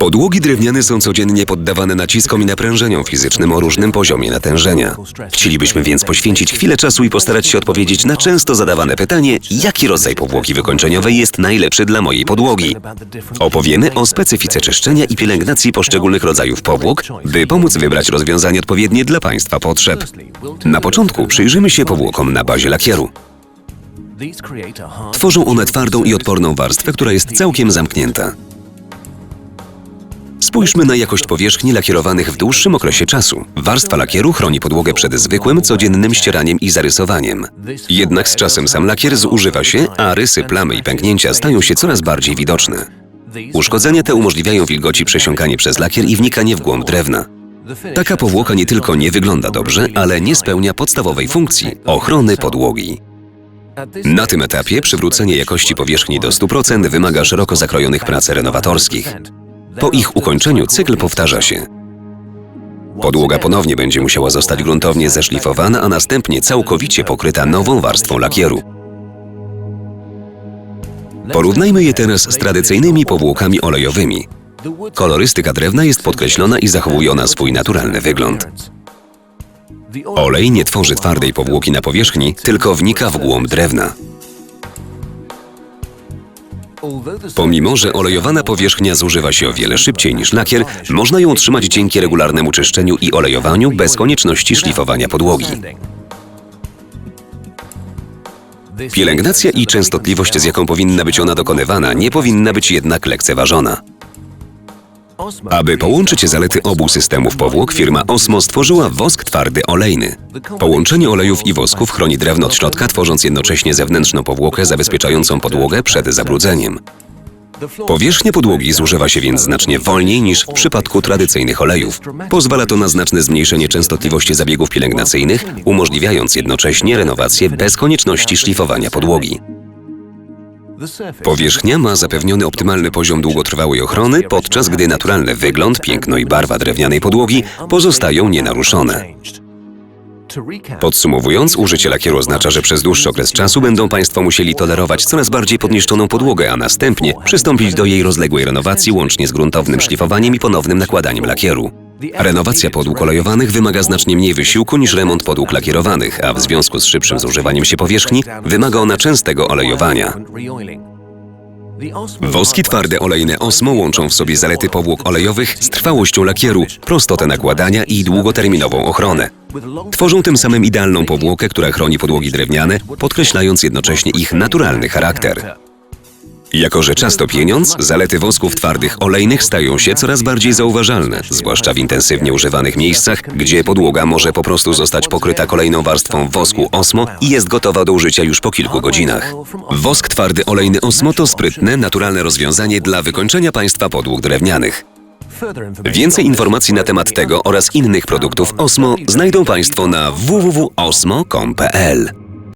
Podłogi drewniane są codziennie poddawane naciskom i naprężeniom fizycznym o różnym poziomie natężenia. Chcielibyśmy więc poświęcić chwilę czasu i postarać się odpowiedzieć na często zadawane pytanie, jaki rodzaj powłoki wykończeniowej jest najlepszy dla mojej podłogi. Opowiemy o specyfice czyszczenia i pielęgnacji poszczególnych rodzajów powłok, by pomóc wybrać rozwiązanie odpowiednie dla Państwa potrzeb. Na początku przyjrzymy się powłokom na bazie lakieru. Tworzą one twardą i odporną warstwę, która jest całkiem zamknięta. Spójrzmy na jakość powierzchni lakierowanych w dłuższym okresie czasu. Warstwa lakieru chroni podłogę przed zwykłym, codziennym ścieraniem i zarysowaniem. Jednak z czasem sam lakier zużywa się, a rysy, plamy i pęknięcia stają się coraz bardziej widoczne. Uszkodzenia te umożliwiają wilgoci przesiąkanie przez lakier i wnikanie w głąb drewna. Taka powłoka nie tylko nie wygląda dobrze, ale nie spełnia podstawowej funkcji ochrony podłogi. Na tym etapie przywrócenie jakości powierzchni do 100% wymaga szeroko zakrojonych prac renowatorskich. Po ich ukończeniu cykl powtarza się. Podłoga ponownie będzie musiała zostać gruntownie zeszlifowana, a następnie całkowicie pokryta nową warstwą lakieru. Porównajmy je teraz z tradycyjnymi powłokami olejowymi. Kolorystyka drewna jest podkreślona i zachowuje ona swój naturalny wygląd. Olej nie tworzy twardej powłoki na powierzchni, tylko wnika w głąb drewna. Pomimo, że olejowana powierzchnia zużywa się o wiele szybciej niż lakier, można ją utrzymać dzięki regularnemu czyszczeniu i olejowaniu bez konieczności szlifowania podłogi. Pielęgnacja i częstotliwość, z jaką powinna być ona dokonywana, nie powinna być jednak lekceważona. Aby połączyć zalety obu systemów powłok, firma Osmo stworzyła wosk twardy olejny. Połączenie olejów i wosków chroni drewno od środka, tworząc jednocześnie zewnętrzną powłokę zabezpieczającą podłogę przed zabrudzeniem. Powierzchnia podłogi zużywa się więc znacznie wolniej niż w przypadku tradycyjnych olejów. Pozwala to na znaczne zmniejszenie częstotliwości zabiegów pielęgnacyjnych, umożliwiając jednocześnie renowację bez konieczności szlifowania podłogi. Powierzchnia ma zapewniony optymalny poziom długotrwałej ochrony, podczas gdy naturalny wygląd, piękno i barwa drewnianej podłogi pozostają nienaruszone. Podsumowując, użycie lakieru oznacza, że przez dłuższy okres czasu będą Państwo musieli tolerować coraz bardziej podniszczoną podłogę, a następnie przystąpić do jej rozległej renowacji łącznie z gruntownym szlifowaniem i ponownym nakładaniem lakieru. Renowacja podłóg olejowanych wymaga znacznie mniej wysiłku niż remont podłóg lakierowanych, a w związku z szybszym zużywaniem się powierzchni wymaga ona częstego olejowania. Woski twarde olejne Osmo łączą w sobie zalety powłok olejowych z trwałością lakieru, prostotę nakładania i długoterminową ochronę. Tworzą tym samym idealną powłokę, która chroni podłogi drewniane, podkreślając jednocześnie ich naturalny charakter. Jako, że czas to pieniądz, zalety wosków twardych olejnych stają się coraz bardziej zauważalne, zwłaszcza w intensywnie używanych miejscach, gdzie podłoga może po prostu zostać pokryta kolejną warstwą wosku Osmo i jest gotowa do użycia już po kilku godzinach. Wosk twardy olejny Osmo to sprytne, naturalne rozwiązanie dla wykończenia państwa podłóg drewnianych. Więcej informacji na temat tego oraz innych produktów Osmo znajdą Państwo na www.osmo.com.pl.